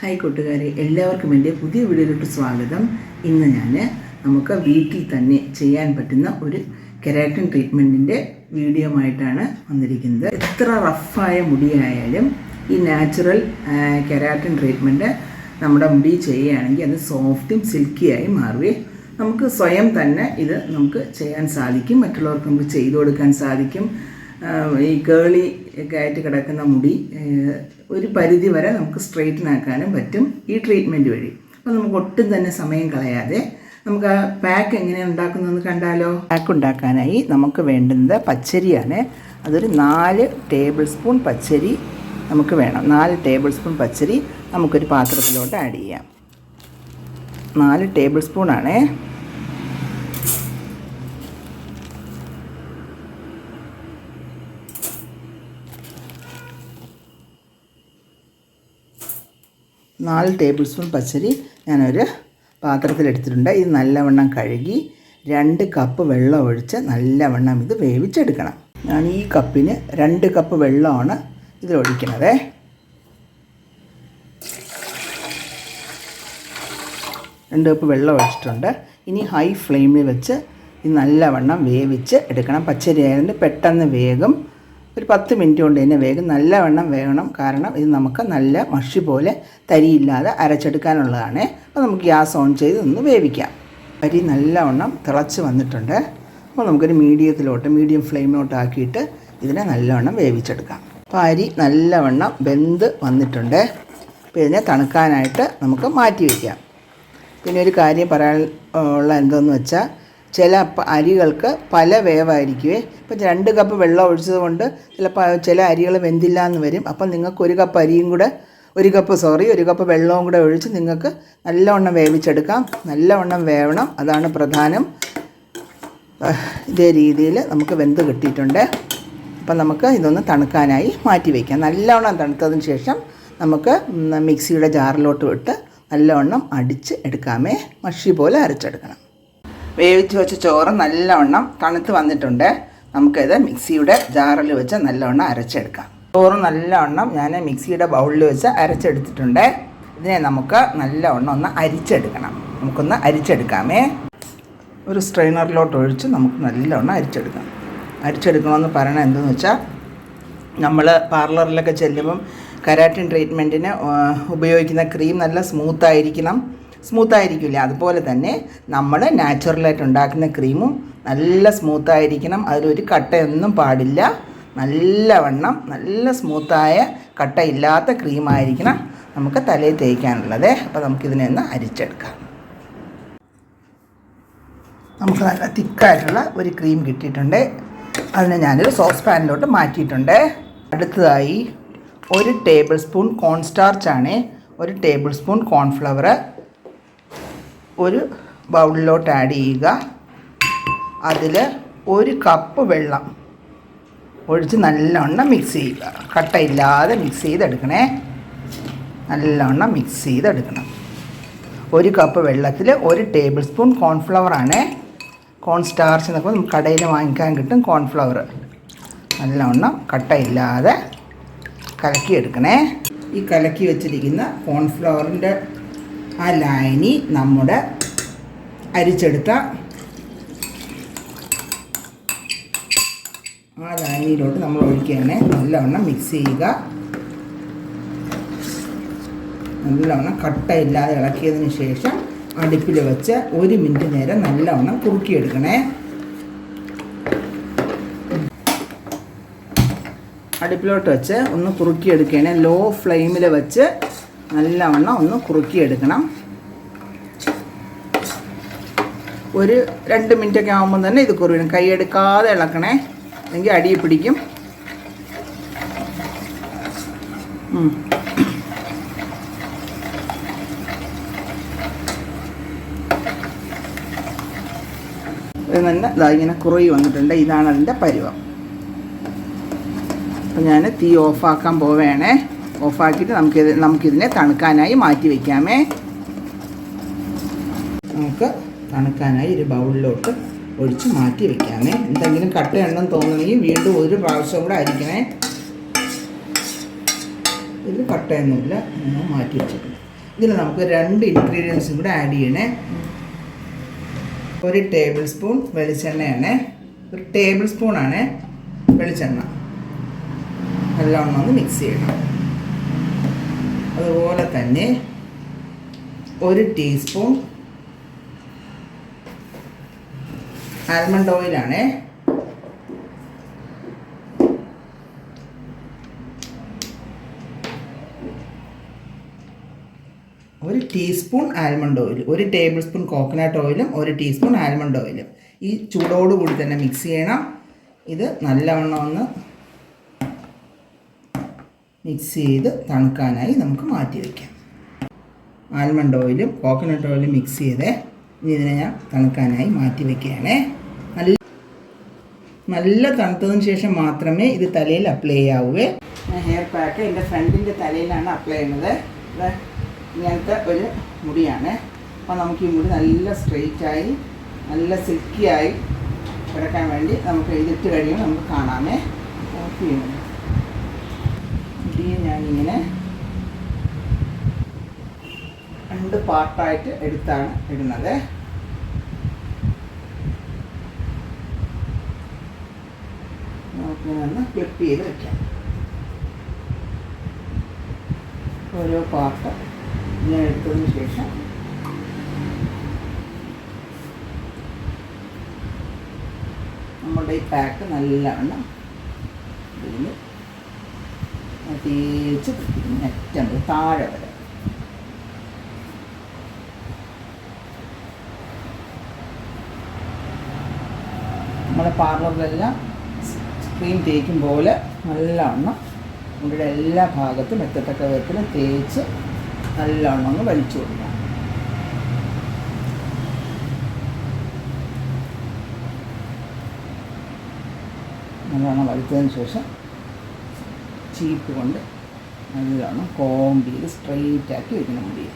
Hi കൂട്ടുകാരെ എല്ലാവർക്കും എന്റെ പുതിയ വീഡിയോയിലോട്ട് സ്വാഗതം. ഇന്ന് ഞാൻ നമുക്ക് വീട്ടിൽ തന്നെ ചെയ്യാൻ പറ്റുന്ന ഒരു കെരാറ്റിൻ ട്രീറ്റ്മെന്റിന്റെ വീഡിയോ ആയിട്ടാണ് വന്നിരിക്കുന്നത്. എത്ര റഫായ മുടിയായാലും ഈ നാച്ചുറൽ കെരാറ്റിൻ ട്രീറ്റ്മെന്റ് നമ്മുടെ മുടി ചെയ്യുകയാണെങ്കിൽ അത് സോഫ്റ്റും സിൽക്കിയായി മാറുകയും നമുക്ക് സ്വയം തന്നെ ഇത് നമുക്ക് ചെയ്യാൻ സാധിക്കും. മറ്റുള്ളവർക്ക് നമുക്ക് ചെയ്തു കൊടുക്കാൻ സാധിക്കും. ഈ കേളി ഒക്കെ ആയിട്ട് കിടക്കുന്ന മുടി ഒരു പരിധി വരെ നമുക്ക് സ്ട്രെയിറ്റൻ ആക്കാനും പറ്റും ഈ ട്രീറ്റ്മെന്റ് വഴി. അപ്പോൾ നമുക്ക് ഒട്ടും തന്നെ സമയം കളയാതെ നമുക്ക് ആ പാക്ക് എങ്ങനെ ഉണ്ടാക്കുന്നതെന്ന് കണ്ടാലോ? പാക്ക് ഉണ്ടാക്കാനായി നമുക്ക് വേണ്ടുന്നത് പച്ചരിയാണ്. അതൊരു നാല് ടേബിൾ സ്പൂൺ പച്ചരി നമുക്ക് വേണം. നാല് ടേബിൾ സ്പൂൺ പച്ചരി നമുക്കൊരു പാത്രത്തിലോട്ട് ആഡ് ചെയ്യാം. നാല് ടേബിൾ സ്പൂണാണേ നാല് ടേബിൾ സ്പൂൺ പച്ചരി ഞാനൊരു പാത്രത്തിലെടുത്തിട്ടുണ്ട്. ഇത് നല്ലവണ്ണം കഴുകി രണ്ട് കപ്പ് വെള്ളം ഒഴിച്ച് നല്ലവണ്ണം ഇത് വേവിച്ചെടുക്കണം. ഞാൻ ഈ കപ്പിന് രണ്ട് കപ്പ് വെള്ളമാണ് ഇതിലൊഴിക്കണത്. രണ്ട് കപ്പ് വെള്ളം ഒഴിച്ചിട്ടുണ്ട്. ഇനി ഹൈ ഫ്ലെയിമിൽ വെച്ച് ഇത് നല്ലവണ്ണം വേവിച്ച് എടുക്കണം. പച്ചരി ആയതുകൊണ്ട് പെട്ടെന്ന് വേഗം ഒരു പത്ത് മിനിറ്റ് കൊണ്ട് തന്നെ വേഗം നല്ലവണ്ണം വേകണം. കാരണം ഇത് നമുക്ക് നല്ല മഷി പോലെ തരിയില്ലാതെ അരച്ചെടുക്കാനുള്ളതാണ്. അപ്പോൾ നമുക്ക് ഗ്യാസ് ഓൺ ചെയ്ത് ഒന്ന് വേവിക്കാം. അരി നല്ലവണ്ണം തിളച്ച് വന്നിട്ടുണ്ട്. അപ്പോൾ നമുക്കൊരു മീഡിയത്തിലോട്ട് മീഡിയം ഫ്ലെയിമിലോട്ട് ആക്കിയിട്ട് ഇതിനെ നല്ലവണ്ണം വേവിച്ചെടുക്കാം. അപ്പോൾ അരി നല്ലവണ്ണം വെന്ത് വന്നിട്ടുണ്ട്. അപ്പോൾ ഇതിനെ തണുക്കാനായിട്ട് നമുക്ക് മാറ്റി വയ്ക്കാം പിന്നെ ഒരു കാര്യം പറയാനുള്ള എന്തെന്ന് വെച്ചാൽ ചില അരികൾക്ക് പല വേവായിരിക്കുമേ ഇപ്പം രണ്ട് കപ്പ് വെള്ളം ഒഴിച്ചത് കൊണ്ട് ചിലപ്പോൾ ചില അരികൾ വെന്തില്ല എന്ന് വരും. അപ്പം നിങ്ങൾക്ക് ഒരു കപ്പ് അരിയും കൂടെ ഒരു കപ്പ് സോറി ഒരു കപ്പ് വെള്ളവും കൂടെ ഒഴിച്ച് നിങ്ങൾക്ക് നല്ലവണ്ണം വേവിച്ചെടുക്കാം. നല്ലവണ്ണം വേവണം. അതാണ് പ്രധാനം. ഇതേ രീതിയിൽ നമുക്ക് വെന്ത് കിട്ടിയിട്ടുണ്ട്. അപ്പം നമുക്ക് ഇതൊന്ന് തണുക്കാനായി മാറ്റി വയ്ക്കാം. നല്ലവണ്ണം തണുത്തതിന് ശേഷം നമുക്ക് മിക്സിയുടെ ജാറിലോട്ട് വിട്ട് നല്ലവണ്ണം അടിച്ച് എടുക്കാമേ. മഷി പോലെ അരച്ചെടുക്കണം. വേവിച്ച് വെച്ച ചോറ് നല്ലവണ്ണം തണുത്ത് വന്നിട്ടുണ്ട്. നമുക്കിത് മിക്സിയുടെ ജാറിൽ വെച്ച് നല്ലവണ്ണം അരച്ചെടുക്കാം. ചോറ് നല്ലവണ്ണം ഞാൻ മിക്സിയുടെ ബൗളിൽ വെച്ച് അരച്ചെടുത്തിട്ടുണ്ട്. ഇതിനെ നമുക്ക് നല്ലവണ്ണം ഒന്ന് അരിച്ചെടുക്കണം. നമുക്കൊന്ന് അരിച്ചെടുക്കാമേ. ഒരു സ്ട്രെയിനറിലോട്ട് ഒഴിച്ച് നമുക്ക് നല്ലവണ്ണം അരിച്ചെടുക്കാം. അരിച്ചെടുക്കണമെന്ന് പറയണത് എന്തെന്ന് വെച്ചാൽ നമ്മൾ പാർലറിലൊക്കെ ചെല്ലുമ്പം കരാറ്റിൻ ട്രീറ്റ്മെന്റിന് ഉപയോഗിക്കുന്ന ക്രീം നല്ല സ്മൂത്തായിരിക്കണം. സ്മൂത്തായിരിക്കില്ല. അതുപോലെ തന്നെ നമ്മൾ നാച്ചുറലായിട്ട് ഉണ്ടാക്കുന്ന ക്രീമും നല്ല സ്മൂത്തായിരിക്കണം. അതിലൊരു കട്ടയൊന്നും പാടില്ല. നല്ലവണ്ണം നല്ല സ്മൂത്തായ കട്ടയില്ലാത്ത ക്രീമായിരിക്കണം നമുക്ക് തലയിൽ തേക്കാനുള്ളത്. അപ്പോൾ നമുക്കിതിനെ ഒന്ന് അരിച്ചെടുക്കാം. നമുക്ക് നല്ല തിക്കായിട്ടുള്ള ഒരു ക്രീം കിട്ടിയിട്ടുണ്ട്. അതിനെ ഞാനൊരു സോസ് പാനിലോട്ട് മാറ്റിയിട്ടുണ്ട്. അടുത്തതായി ഒരു ടേബിൾ സ്പൂൺ കോൺ സ്റ്റാർച്ചാണ് ഒരു ടേബിൾ സ്പൂൺ കോൺഫ്ലവർ ഒരു ബൗളിലോട്ട് ആഡ് ചെയ്യുക. അതിൽ ഒരു കപ്പ് വെള്ളം ഒഴിച്ച് നല്ലവണ്ണം മിക്സ് ചെയ്യുക. കട്ടയില്ലാതെ മിക്സ് ചെയ്തെടുക്കണേ. നല്ലവണ്ണം മിക്സ് ചെയ്തെടുക്കണം. ഒരു കപ്പ് വെള്ളത്തിൽ ഒരു ടേബിൾ സ്പൂൺ കോൺഫ്ലവറാണ് കോൺ സ്റ്റാർച്ച് എന്നൊക്കെ നമുക്ക് കടയിൽ വാങ്ങിക്കാൻ കിട്ടും കോൺഫ്ലവർ നല്ലവണ്ണം കട്ടയില്ലാതെ കലക്കിയെടുക്കണേ. ഈ കലക്കി വെച്ചിരിക്കുന്ന കോൺഫ്ലവറിന്റെ ആ ലായനി നമ്മുടെ അരിച്ചെടുത്ത ആ ലായനിയിലോട്ട് നമ്മൾ ഒഴിക്കുകയാണ് നല്ലവണ്ണം മിക്സ് ചെയ്യുക. നല്ലവണ്ണം കട്ടയില്ലാതെ ഇളക്കിയതിന് ശേഷം അടുപ്പിൽ വെച്ച് ഒരു മിനിറ്റ് നേരം നല്ലവണ്ണം കുറുക്കിയെടുക്കണേ. അടുപ്പിലോട്ട് വെച്ച് ഒന്ന് കുറുക്കിയെടുക്കണേ ലോ ഫ്ലെയിമിൽ വെച്ച് നല്ലവണ്ണം ഒന്ന് കുറുക്കിയെടുക്കണം. ഒരു രണ്ട് മിനിറ്റൊക്കെ ആകുമ്പോൾ തന്നെ ഇത് കൈ കൈയെടുക്കാതെ ഇളക്കണേ. അല്ലെങ്കിൽ അടിയ പിടിക്കും. ഉം. ഇത് ഇങ്ങനെ കുറയി വന്നിട്ടുണ്ട്. ഇതാണ് അതിന്റെ പരുവം. അപ്പം ഞാൻ തീ ഓഫാക്കാൻ പോവേണേ ഓഫാക്കിയിട്ട് നമുക്കിത് നമുക്കിതിനെ തണുക്കാനായി മാറ്റി വയ്ക്കാമേ. നമുക്ക് തണുക്കാനായി ഒരു ബൗളിലോട്ട് ഒഴിച്ച് മാറ്റി വെക്കാമേ. എന്തെങ്കിലും കട്ട കട്ടയുണ്ടെന്ന് തോന്നണമെങ്കിൽ വീണ്ടും ഒരു പ്രാവശ്യം കൂടെ അരിക്കണേ. ഇതിൽ കട്ടയൊന്നുമില്ല. ഒന്ന് മാറ്റി വെച്ചിട്ടുണ്ട് ഇതിൽ നമുക്ക് രണ്ട് ഇൻഗ്രീഡിയൻസും കൂടെ ആഡ് ചെയ്യണേ. ഒരു ടേബിൾ സ്പൂൺ വെളിച്ചെണ്ണയാണ്. ഒരു ടേബിൾ സ്പൂണാണ് വെളിച്ചെണ്ണ. നല്ലവണ്ണം ഒന്ന് മിക്സ് ചെയ്യണം. അതുപോലെ തന്നെ ഒരു ടീസ്പൂൺ ആൽമണ്ട് ഓയിലാണേ ഒരു ടീസ്പൂൺ ആൽമണ്ട് ഓയിൽ ഒരു ടേബിൾ സ്പൂൺ കോക്കനട്ട് ഓയിലും ഒരു ടീസ്പൂൺ ആൽമണ്ട് ഓയിലും ഈ ചൂടോടുകൂടി തന്നെ മിക്സ് ചെയ്യണം. ഇത് നല്ലവണ്ണം ഒന്ന് മിക്സ് ചെയ്ത് തണുക്കാനായി നമുക്ക് മാറ്റി വയ്ക്കാം ആൽമണ്ട് ഓയിലും കോക്കനട്ട് ഓയിലും മിക്സ് ചെയ്ത് ഇനി ഇതിനെ ഞാൻ തണുക്കാനായി മാറ്റി വയ്ക്കുകയാണേ നല്ല തണുത്തതിന് ശേഷം മാത്രമേ ഇത് തലയിൽ അപ്ലൈ ചെയ്യാവൂ ഹെയർ പാക്ക് എന്റെ ഫ്രണ്ടിന്റെ തലയിലാണ് അപ്ലൈ ചെയ്യുന്നത്. ഇങ്ങനത്തെ ഒരു മുടിയാണ്. അപ്പോൾ നമുക്ക് ഈ മുടി നല്ല സ്ട്രെയിറ്റായി നല്ല സിൽക്കിയായി കിടക്കാൻ വേണ്ടി നമുക്ക് ഇതിട്ട് കഴിയുമ്പോൾ നമുക്ക് കാണാമേ. ഓഫ് ചെയ്യുന്നത്. മുടിയെ ഞാനിങ്ങനെ രണ്ട് പാർട്ടായിട്ട് എടുത്താണ് ഇടുന്നത് നമുക്ക് ഒന്ന് ക്ലിപ്പ് ചെയ്ത് വെക്കാം. ഓരോ പാർട്ട് ഇങ്ങനെ എടുത്തതിന് ശേഷം നമ്മുടെ ഈ പാക്ക് നല്ലവണ്ണം ഇതിൽ തേച്ച് പിടിപ്പിക്കും താഴെ വരെ. നമ്മുടെ പാർലറിലെല്ലാം ക്രീം തേക്കും പോലെ നല്ലവണ്ണം മുടിയുടെ എല്ലാ ഭാഗത്തും എത്തത്തക്ക വിധത്തിൽ തേച്ച് നല്ലവണ്ണം ഒന്ന് വലിച്ചു കൊടുക്കാം. നല്ലവണ്ണം വലിച്ചതിന് ശേഷം ചീപ്പ് കൊണ്ട് നല്ലവണ്ണം കോമ്പ് ചെയ്ത് സ്ട്രെയിറ്റ് ആക്കി വെക്കണം മുടി.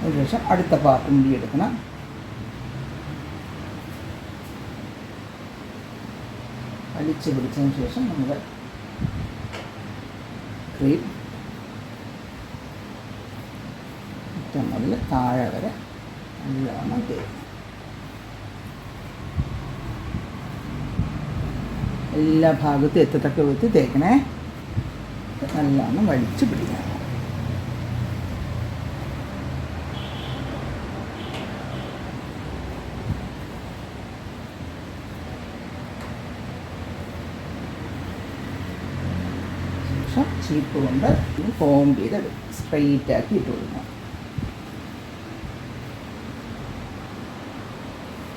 അതിനുശേഷം അടുത്ത പാർട്ട് മുടി എടുക്കണം. വലിച്ച് പിടിച്ചതിന് ശേഷം നമ്മൾ ക്രീം ഏറ്റവും മുതൽ താഴെ വരെ നല്ലോണം തേക്കും. എല്ലാ ഭാഗത്തും എത്തത്തക്ക വിധത്തിൽ തേക്കണേ. നല്ലോണം വലിച്ചു പിടിക്കണം. ശേഷം ചീപ്പ് കൊണ്ട് കോമ്പ് ചെയ്ത് സ്ട്രെയിറ്റ് ആക്കി ഇട്ട് കൊടുക്കണം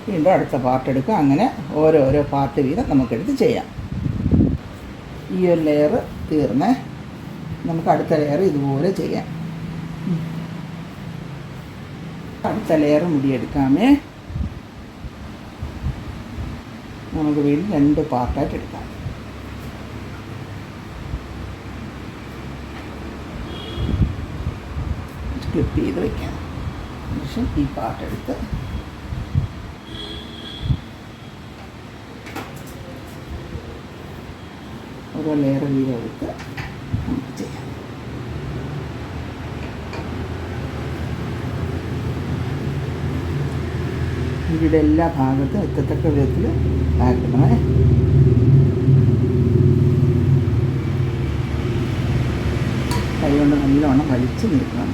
വീണ്ടും അടുത്ത പാർട്ട് എടുക്കുക. അങ്ങനെ ഓരോരോ പാർട്ട് വീതം നമുക്കെടുത്ത് ചെയ്യാം. ഈ ഒരു ലെയർ തീർന്നേ നമുക്ക് അടുത്ത ലെയർ ഇതുപോലെ ചെയ്യാം. അടുത്ത ലെയർ മുടിയെടുക്കാമേ. നമുക്ക് വീണ്ടും രണ്ട് പാർട്ടായിട്ട് എടുക്കാം. ക്ലിപ്പ് ചെയ്ത് വയ്ക്കാം ശേഷം ഈ പാർട്ട് എടുത്ത് ഓരോ ലെയർ വീതം എടുത്ത് നമുക്ക് ചെയ്യാം. ഇവിടെ എല്ലാ ഭാഗത്തും എത്തത്തക്ക വിധത്തിൽ ആക്കണമേ കൈ കൊണ്ട് നല്ലോണം വലിച്ചു നീക്കണം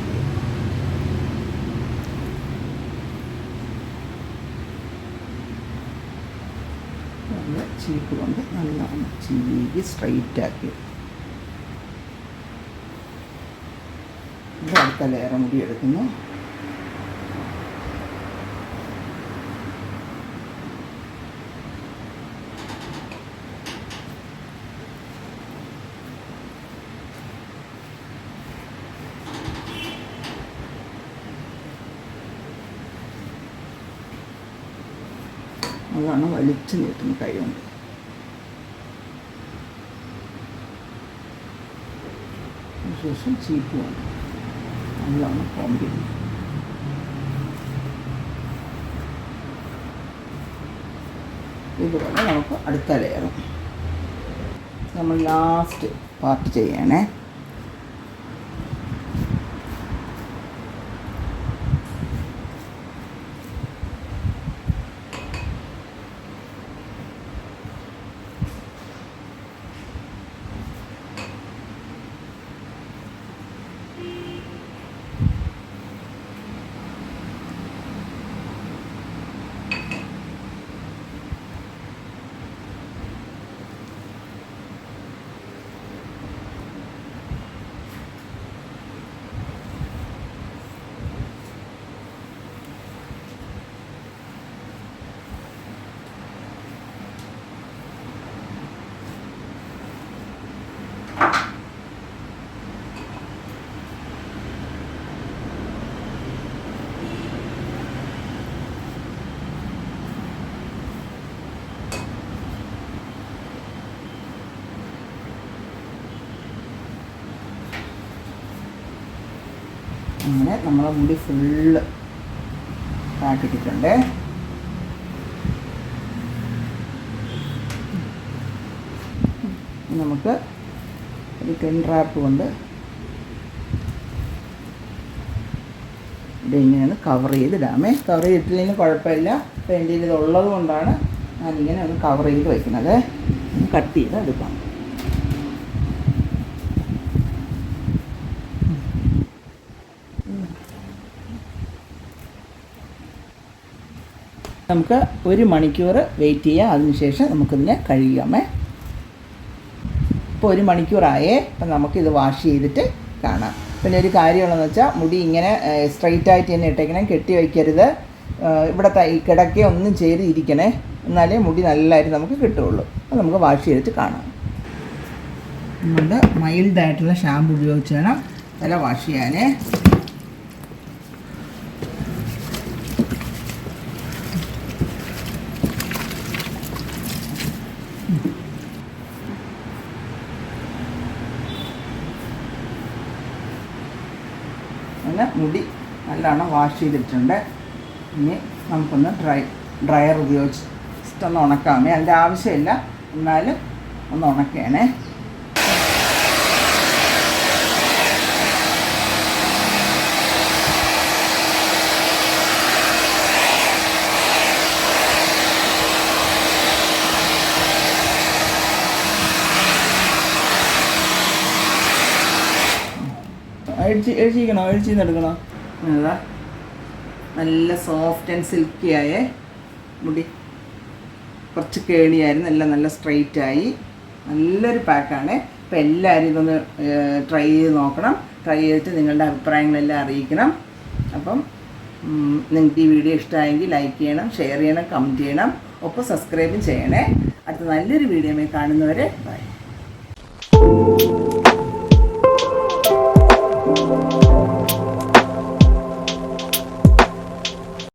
നല്ല ചീപ്പ് കൊണ്ട് നല്ലോണം ചീകി സ്ട്രൈറ്റ് ആക്കി. അടുത്ത ലെയറും മുടി എടുക്കുന്നു. അതാണ് വലിച്ചു നീട്ടുന്ന കൈകൊണ്ട് ശേഷം ചീപ്പുമാണ് അതാണ് കോമ്പി ഇതുപോലെ നമുക്ക് അടുത്ത ലെയറും നമ്മൾ ലാസ്റ്റ് പാർട്ട് ചെയ്യണേ. അങ്ങനെ നമ്മളെ മുടി ഫുള്ള് ആക്കിയിട്ടുണ്ട് നമുക്ക് ഒരു ടെൻ റാപ്പ് കൊണ്ട് ഇത് ഇങ്ങനെ കവർ ചെയ്തിടാമേ. കവർ ചെയ്തിട്ടില്ലെങ്കിൽ കുഴപ്പമില്ല. അപ്പോൾ എന്റെ കയ്യിൽ ഇത് ഉള്ളത് കൊണ്ടാണ് ഞാനിങ്ങനെ ഒന്ന് കവർ ചെയ്ത് വയ്ക്കുന്നത് കട്ട് ചെയ്ത് എടുക്കാം. നമുക്ക് ഒരു മണിക്കൂർ വെയിറ്റ് ചെയ്യാം. അതിനുശേഷം നമുക്കിതിനെ കഴുകാമേ ഇപ്പോൾ ഒരു മണിക്കൂറായേ. അപ്പം നമുക്കിത് വാഷ് ചെയ്തിട്ട് കാണാം. പിന്നെ ഒരു കാര്യമുള്ളതെന്ന് വെച്ചാൽ മുടി ഇങ്ങനെ സ്ട്രൈറ്റ് ആയിട്ട് തന്നെ ഇട്ടേക്കണം. കെട്ടി വയ്ക്കരുത്. ഇവിടെ തൈ കിടക്കുക ഒന്നും ചെയ്ത് ഇരിക്കണേ എന്നാലേ മുടി നല്ലതായിട്ട് നമുക്ക് കിട്ടുകയുള്ളൂ അത് നമുക്ക് വാഷ് ചെയ്തിട്ട് കാണാം. നമ്മൾ മൈൽഡായിട്ടുള്ള ഷാമ്പു ഉപയോഗിച്ച് വേണം തല വാഷ് ചെയ്യാനേ അങ്ങനെ മുടി നല്ലോണം വാഷ് ചെയ്തിട്ടുണ്ട്. ഇനി നമുക്കൊന്ന് ഡ്രൈ ഡ്രയർ ഉപയോഗിച്ച് ഒന്ന് ഉണക്കാമേ. അതിന്റെ ആവശ്യമില്ല. എന്നാലും ഒന്ന് ഉണക്കുകയാണേ അഴിച്ച് എഴുതി എടുക്കണോ? നല്ല സോഫ്റ്റ് ആൻഡ് സിൽക്കി ആയ മുടി. കുറച്ച് കേളിയായിരുന്നു എല്ലാം നല്ല സ്ട്രെയിറ്റ് ആയി. നല്ലൊരു പാക്കാണ് അപ്പോൾ എല്ലാവരും ഇതൊന്ന് ട്രൈ ചെയ്ത് നോക്കണം. ട്രൈ ചെയ്തിട്ട് നിങ്ങളുടെ അഭിപ്രായങ്ങളെല്ലാം അറിയിക്കണം. അപ്പം നിങ്ങൾക്ക് ഈ വീഡിയോ ഇഷ്ടമായെങ്കിൽ ലൈക്ക് ചെയ്യണം ഷെയർ ചെയ്യണം കമന്റ് ചെയ്യണം. ഒപ്പം സബ്സ്ക്രൈബും ചെയ്യണേ. അടുത്ത നല്ലൊരു വീഡിയോയിൽ കാണുന്നവരെ ബൈ Thank you.